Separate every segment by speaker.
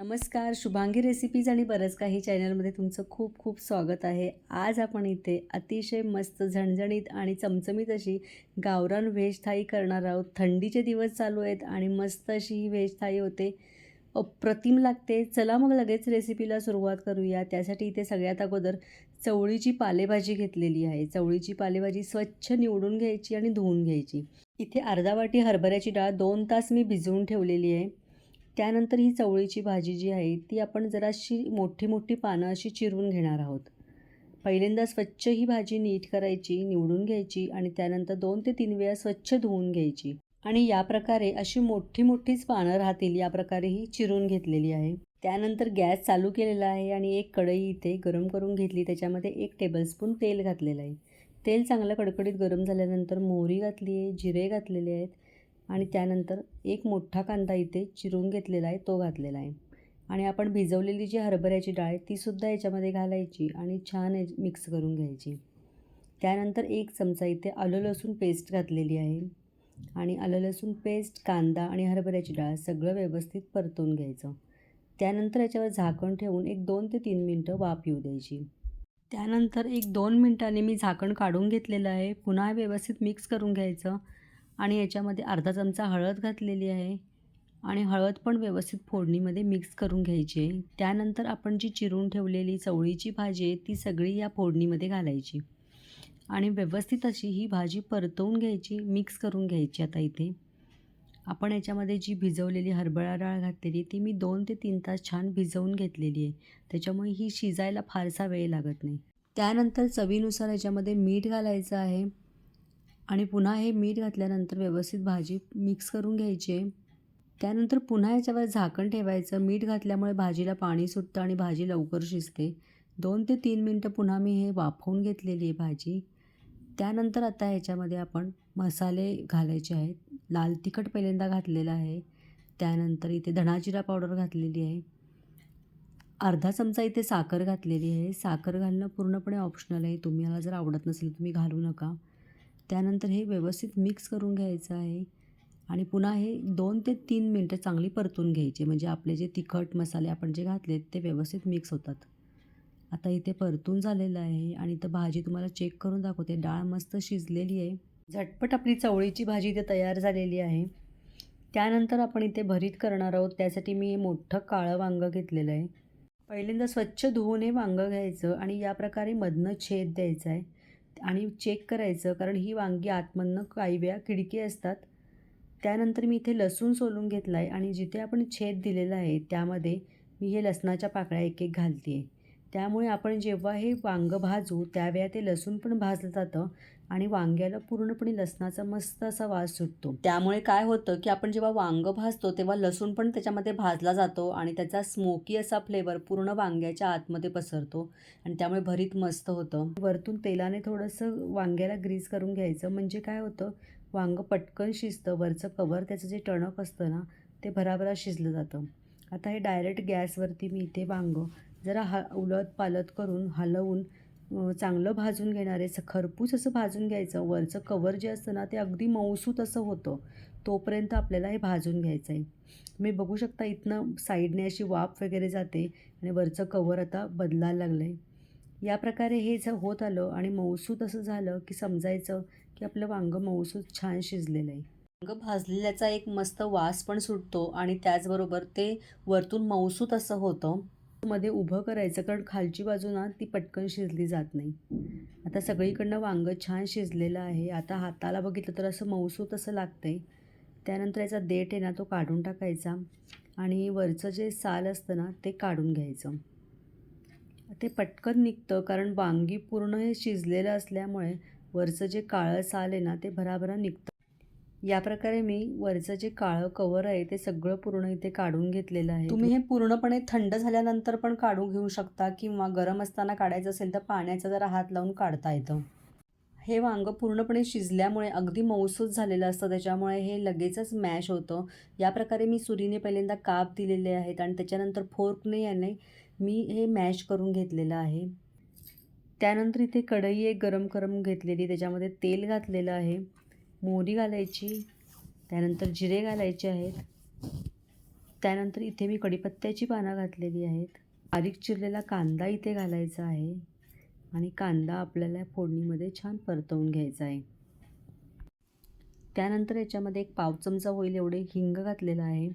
Speaker 1: नमस्कार शुभांगी रेसिपीज आणि बरंच काही चॅनलमध्ये तुमचं खूप खूप स्वागत आहे. आज आपण इथे अतिशय मस्त झणझणीत आणि चमचमीत अशी गावरान व्हेज थाळी करणार आहोत. थंडीचे दिवस चालू आहेत आणि मस्त अशी ही व्हेज थाळी होते. अप्रतिम लागते. चला मग लगेच रेसिपीला सुरुवात करूया. त्यासाठी इथे सगळ्यात अगोदर चवळीची पालेभाजी घेतलेली आहे. चवळीची पालेभाजी स्वच्छ निवडून घ्यायची आणि धुवून घ्यायची. इथे अर्धा वाटी हरभऱ्याची डाळ दोन तास मी भिजवून ठेवलेली आहे. त्यानंतर ही चवळीची भाजी जी आहे ती आपण जराशी मोठी मोठी पानं अशी चिरून घेणार आहोत. पहिल्यांदा स्वच्छ ही भाजी नीट करायची निवडून घ्यायची आणि त्यानंतर दोन ते तीन वेळा स्वच्छ धुवून घ्यायची. आणि या प्रकारे अशी मोठी मोठीच पानं राहतील या प्रकारे ही चिरून घेतलेली आहे. त्यानंतर गॅस चालू केलेला आहे आणि एक कढई इथे गरम करून घेतली. त्याच्यामध्ये एक टेबलस्पून तेल घातलेलं आहे. तेल चांगलं कडकडीत गरम झाल्यानंतर मोहरी घातली आहे जिरे घातलेले आहेत. आणि त्यानंतर एक मोठा कांदा इथे चिरून घेतलेला आहे तो घातलेला आहे. आणि आपण भिजवलेली जी हरभऱ्याची डाळ आहे तीसुद्धा याच्यामध्ये घालायची आणि छान मिक्स करून घ्यायची. त्यानंतर एक चमचा इथे आलं लसूण पेस्ट घातलेली आहे. आणि आलं लसूण पेस्ट कांदा आणि हरभऱ्याची डाळ सगळं व्यवस्थित परतून घ्यायचं. त्यानंतर याच्यावर झाकण ठेवून एक दोन ते तीन मिनटं वाफ येऊ द्यायची. त्यानंतर एक दोन मिनटांनी मी झाकण काढून घेतलेलं आहे. पुन्हा व्यवस्थित मिक्स करून घ्यायचं. आणि याच्यामध्ये अर्धा चमचा हळद घातलेली आहे आणि हळद पण व्यवस्थित फोडणीमध्ये मिक्स करून घ्यायची. आहे त्यानंतर आपण जी चिरून ठेवलेली चवळीची भाजी आहे ती सगळी या फोडणीमध्ये घालायची. आणि व्यवस्थित अशी ही भाजी परतवून घ्यायची मिक्स करून घ्यायची आता इथे. आपण याच्यामध्ये जी भिजवलेली हरभरा डाळ घातलेली ती मी दोन ते तीन तास छान भिजवून घेतलेली आहे. त्याच्यामुळे ही शिजायला फारसा वेळ लागत नाही. त्यानंतर चवीनुसार याच्यामध्ये मीठ घालायचं आहे. आणि पुन्हा हे मीठ घातल्यानंतर व्यवस्थित भाजी मिक्स करून घ्यायची आहे. त्यानंतर पुन्हा याच्यावर झाकण ठेवायचं. मीठ घातल्यामुळे भाजीला पाणी सुटतं आणि भाजी लवकर शिजते. दोन ते तीन मिनटं पुन्हा मी हे वाफवून घेतलेली आहे भाजी. त्यानंतर आता ह्याच्यामध्ये आपण मसाले घालायचे आहेत. लाल तिखट पहिल्यांदा घातलेलं आहे. त्यानंतर इथे धणाजिरा पावडर घातलेली आहे. अर्धा चमचा इथे साखर घातलेली आहे. साखर घालणं पूर्णपणे ऑप्शनल आहे. तुम्हाला जर आवडत नसेल तुम्ही घालू नका. त्यानंतर हे व्यवस्थित मिक्स करून घ्यायचं आहे. आणि पुन्हा हे दोन ते तीन मिनटं चांगली परतून घ्यायचे. म्हणजे आपले जे तिखट मसाले आपण जे घातलेत ते व्यवस्थित मिक्स होतात. आता इथे परतून झालेलं आहे. आणि इथं भाजी तुम्हाला चेक करून दाखवते. डाळ मस्त शिजलेली आहे. झटपट आपली चवळीची भाजी इथे तयार झालेली आहे. त्यानंतर आपण इथे भरीत करणार आहोत. त्यासाठी मी मोठं काळं वांगं घेतलेलं आहे. पहिल्यांदा स्वच्छ धुवून हे वांगं घ्यायचं आणि या प्रकारे मधनं छेद द्यायचा आहे. आणि चेक करायचं कारण ही वांगी आतमधनं काही वेळा किडकी असतात. त्यानंतर मी इथे लसूण सोलून घेतला आहे आणि जिथे आपण छेद दिलेला आहे त्यामध्ये मी हे लसणाच्या पाकळ्या एक एक घालते आहे त्यामुळे आपण जेव्हा हे वांगं भाजू त्यावेळा ते लसूण पण भाजलं जातं. आणि वांग्याला पूर्णपणे लसणाचा मस्त असा वास सुटतो. त्यामुळे काय होतं की आपण जेव्हा वांगं भाजतो तेव्हा लसूण पण त्याच्यामध्ये भाजला जातो आणि त्याचा स्मोकी असा फ्लेवर पूर्ण वांग्याच्या आतमध्ये पसरतो आणि त्यामुळे भरीत मस्त होतं. वरतून तेलाने थोडंसं वांग्याला ग्रीस करून घ्यायचं. म्हणजे काय होतं वांगं पटकन शिजतं. वरचं कवर त्याचं जे टणक असतं ना ते भराभरा शिजलं जातं. आता हे डायरेक्ट गॅसवरती मी इथे वांगं जरा ह उलत पालत करून हलवून चांगलं भाजून घेणार आहे खरपूस असं भाजून घ्यायचं. वरचं कवर जे असतं ना ते अगदी मऊसूत असं होतं. तोपर्यंत आपल्याला हे भाजून घ्यायचं आहे मी बघू शकता इथनं साईडने अशी वाफ वगैरे जाते आणि वरचं कवर आता बदलायला लागलं आहे या प्रकारे हे जर होत आलं आणि मऊसूत असं झालं की समजायचं की आपलं वांगं मऊसूत छान शिजलेलं आहे. वांगं भाजलेल्याचा एक मस्त वास पण सुटतो आणि त्याचबरोबर ते वरतून मऊसूत असं होतं. मध्ये उभं करायचं कारण खालची बाजू ना ती पटकन शिजली जात नाही. आता सगळीकडनं वांगं छान शिजलेलं आहे. आता हाताला बघितलं तर असं मऊसूत असं लागतं आहे त्यानंतर याचा देठ आहे ना तो काढून टाकायचा आणि वरचं जे साल असतं ना ते काढून घ्यायचं. ते पटकन निघतं कारण वांगी पूर्ण हे शिजलेलं असल्यामुळे वरचं जे काळं साल आहे ना ते भराभरा निघतं. या प्रकारे मी वरचं जे काळं कवर आहे ते सगळं पूर्ण इथे काढून घेतलेलं आहे. तुम्ही हे पूर्णपणे थंड झाल्यानंतर पण काढून घेऊ शकता किंवा गरम असताना काढायचं असेल तर पाण्याचा जरा हात लावून काढता येतं. हे वांगं पूर्णपणे शिजल्यामुळे अगदी मऊसूस झालेलं असतं त्याच्यामुळे हे लगेचच मॅश होतं. या प्रकारे मी सुरीने पहिल्यांदा काप दिलेले आहेत आणि त्याच्यानंतर फोर्कने याने मी हे मॅश करून घेतलेलं आहे. त्यानंतर इथे कढई एक गरम करून घेतलेली त्याच्यामध्ये तेल घातलेलं आहे. मोहरी घालायची त्यानंतर जिरे घालायचे आहेत. त्यानंतर इथे मी कढीपत्त्याची पानं घातलेली आहेत. बारीक चिरलेला कांदा इथे घालायचा आहे आणि कांदा आपल्याला फोडणीमध्ये छान परतवून घ्यायचा आहे. त्यानंतर याच्यामध्ये एक पाव चमचा होईल एवढे हिंग घातलेलं आहे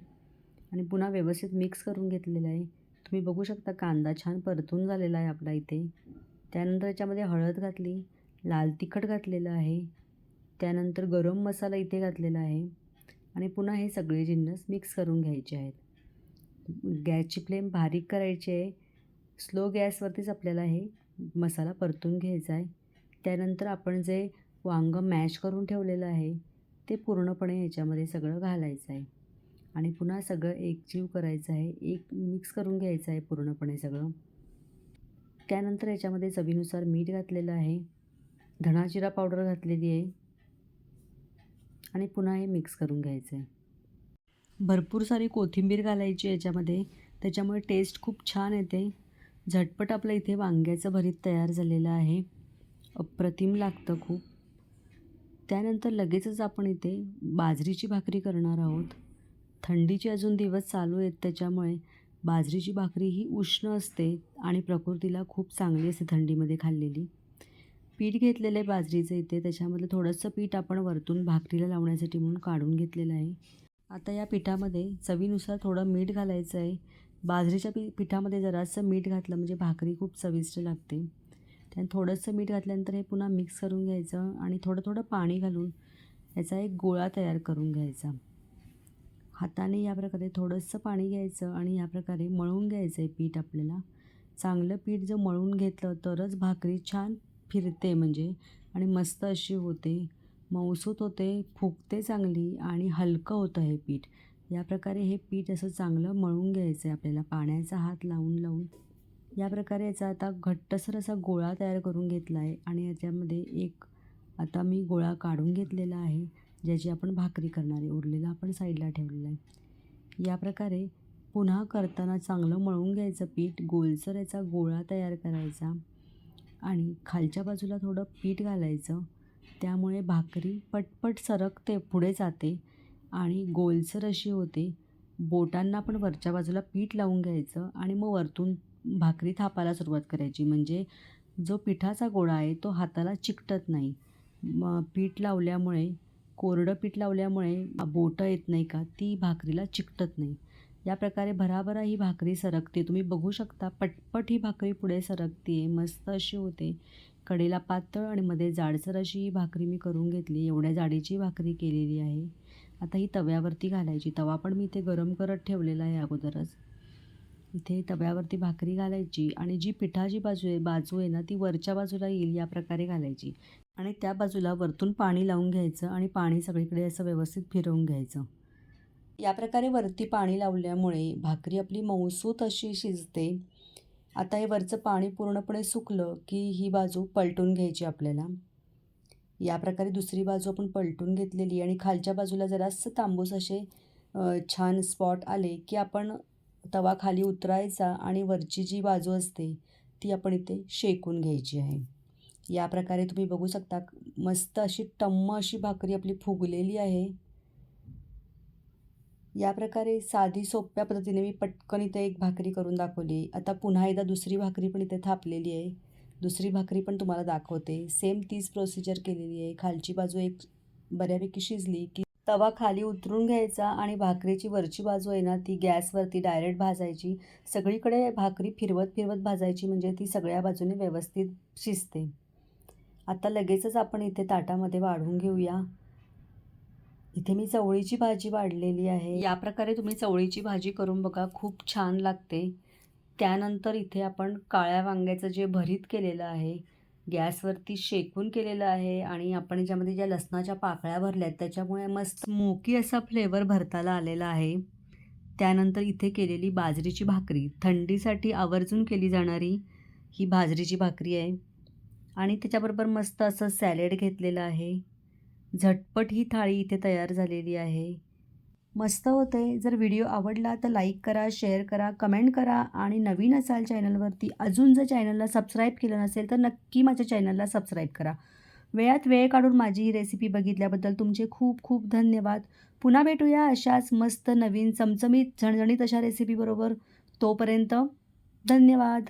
Speaker 1: आणि पुन्हा व्यवस्थित मिक्स करून घेतलेलं आहे. तुम्ही बघू शकता कांदा छान परतून झालेला आहे आपला इथे. त्यानंतर याच्यामध्ये हळद घातली लाल तिखट घातलेलं आहे. त्यानंतर गरम मसाला इथे घातलेला आहे. आणि पुन्हा हे सगळे जिन्नस मिक्स करून घ्यायचे आहेत. गॅसची फ्लेम बारीक करायची आहे. स्लो गॅसवरतीच आपल्याला हे मसाला परतून घ्यायचा आहे. त्यानंतर आपण जे वांगं मॅश करून ठेवलेलं आहे ते पूर्णपणे ह्याच्यामध्ये सगळं घालायचं आहे. आणि पुन्हा सगळं एकजीव करायचं आहे. एक मिक्स करून घ्यायचं आहे पूर्णपणे सगळं. त्यानंतर याच्यामध्ये चवीनुसार मीठ घातलेलं आहे. धणाजिरा पावडर घातलेली आहे. आणि पुन्हा हे मिक्स करून घ्यायचं आहे भरपूर सारी कोथिंबीर घालायची याच्यामध्ये. त्याच्यामुळे टेस्ट खूप छान येते. झटपट आपलं इथे वांग्याचं भरीत तयार झालेलं आहे. अप्रतिम लागतं खूप. त्यानंतर लगेचच आपण इथे बाजरीची भाकरी करणार आहोत. थंडीचे अजून दिवस चालू आहेत त्याच्यामुळे बाजरीची भाकरी ही उष्ण असते आणि प्रकृतीला खूप चांगली असते थंडीमध्ये खाल्लेली. पीठ घेतलेलं आहे बाजरीचं इथे. त्याच्यामधलं थोडंसं पीठ आपण वरतून भाकरीला लावण्यासाठी म्हणून काढून घेतलेलं आहे. आता या पिठामध्ये चवीनुसार थोडं मीठ घालायचं आहे. बाजरीच्या पी पिठामध्ये जरासं मीठ घातलं म्हणजे भाकरी खूप चविष्ट लागते. त्यानं थोडंसं मीठ घातल्यानंतर हे पुन्हा मिक्स करून घ्यायचं आणि थोडं थोडं पाणी घालून याचा एक गोळा तयार करून घ्यायचा. हाताने या प्रकारे थोडंसं पाणी घ्यायचं आणि या प्रकारे मळून घ्यायचं आहे पीठ आपल्याला. चांगलं पीठ जर मळून घेतलं तरच भाकरी छान फिरते म्हणजे आणि मस्त अशी होते. मऊसूत होते फुगते चांगली आणि हलकं होतं हे पीठ. या प्रकारे हे पीठ असं चांगलं मळून घ्यायचं आहे आपल्याला पाण्याचा हात लावून लावून. या प्रकारे याचा आता घट्टसर असा गोळा तयार करून घेतला आहे आणि याच्यामध्ये एक आता मी गोळा काढून घेतलेला आहे ज्याची आपण भाकरी करणार आहे. उरलेला आपण साईडला ठेवलेला आहे. या प्रकारे पुन्हा करताना चांगलं मळून घ्यायचं पीठ गोलसर याचा गोळा तयार करायचा. आणि खालच्या बाजूला थोडं पीठ घालायचं. त्यामुळे भाकरी पटपट सरकते पुढे जाते आणि गोलसर अशी होते. बोटांना पण वरच्या बाजूला पीठ लावून घ्यायचं आणि मग वरतून भाकरी थापायला सुरुवात करायची. म्हणजे जो पिठाचा गोळा आहे तो हाताला चिकटत नाही. मग पीठ लावल्यामुळे कोरडं पीठ लावल्यामुळे बोटं येत नाही का? ती भाकरीला चिकटत नाही. या प्रकारे भराभरा ही भाकरी सरकते. तुम्ही बघू शकता पटपट ही भाकरी पुढे सरकते. मस्त अशी होते. कडेला पातळ आणि मध्ये जाडसर अशी ही भाकरी मी करून घेतली. एवढ्या जाडीची भाकरी केलेली आहे. आता ही तव्यावरती घालायची. तवा पण मी इथे गरम करत ठेवलेला आहे अगोदरच. इथे तव्यावरती भाकरी घालायची आणि जी पिठाची बाजू आहे बाजू आहे ना ती वरच्या बाजूला येईल या प्रकारे घालायची. आणि त्या बाजूला वरतून पाणी लावून घ्यायचं आणि पाणी सगळीकडे असं व्यवस्थित फिरवून घ्यायचं. या प्रकारे वरती पाणी लावल्यामुळे भाकरी आपली मऊसूत अशी शिजते. आता हे वरचं पाणी पूर्णपणे सुकलं की ही बाजू पलटून घ्यायची आपल्याला. या प्रकारे दुसरी बाजू आपण पलटून घेतलेली आणि खालच्या बाजूला जरासं तांबूस असे छान स्पॉट आले की आपण तवा खाली उतरायचा आणि वरची जी बाजू असते ती आपण इथे शेकून घ्यायची आहे. या प्रकारे तुम्ही बघू शकता मस्त अशी टम्म अशी भाकरी आपली फुगलेली आहे. या प्रकारे साधी सोप्या पद्धतीने मी पटकन इथे एक भाकरी करून दाखवली आता पुन्हा एकदा दुसरी भाकरी पण इथे थापलेली आहे. दुसरी भाकरी पण तुम्हाला दाखवते. सेम तीच प्रोसिजर केलेली आहे. खालची बाजू एक बऱ्यापैकी शिजली की तवा खाली उतरून घ्यायचा आणि भाकरीची वरची बाजू आहे ना ती गॅसवरती डायरेक्ट भाजायची. सगळीकडे भाकरी फिरवत फिरवत भाजायची म्हणजे ती सगळ्या बाजूने व्यवस्थित शिजते. आता लगेचच आपण इथे ताटामध्ये वाढून घेऊया. इथे मी चवळीची भाजी वाढलेली आहे. या प्रकारे तुम्ही चवळीची भाजी करून बघा खूप छान लागते. त्यानंतर इथे आपण काळ्या वांग्याचं जे भरीत केलेलं आहे गॅसवरती शेकून केलेलं आहे आणि आपण ज्यामध्ये ज्या लसणाच्या पाकळ्या भरल्या आहेत त्याच्यामुळे मस्त मोकी असा फ्लेवर भरताला आलेला आहे. त्यानंतर इथे केलेली बाजरीची भाकरी थंडीसाठी आवर्जून केली जाणारी ही बाजरीची भाकरी आहे. आणि त्याच्याबरोबर मस्त असं सॅलेड घेतलेलं आहे. झटपट ही थाळी इथे तयार झालेली आहे. मस्त होते जर व्हिडिओ आवडला तर लाईक करा शेअर करा कमेंट करा आणि नवीन असाल चॅनलवरती अजून जर चॅनलला सबस्क्राईब केलं नसेल तर नक्की माझ्या चॅनलला सबस्क्राईब करा. वेळात वेळ काढून माझी ही रेसिपी बघितल्याबद्दल तुमचे खूप खूप धन्यवाद. पुन्हा भेटूया अशाच मस्त नवीन चमचमीत झणझणीत अशा रेसिपीबरोबर तोपर्यंत धन्यवाद.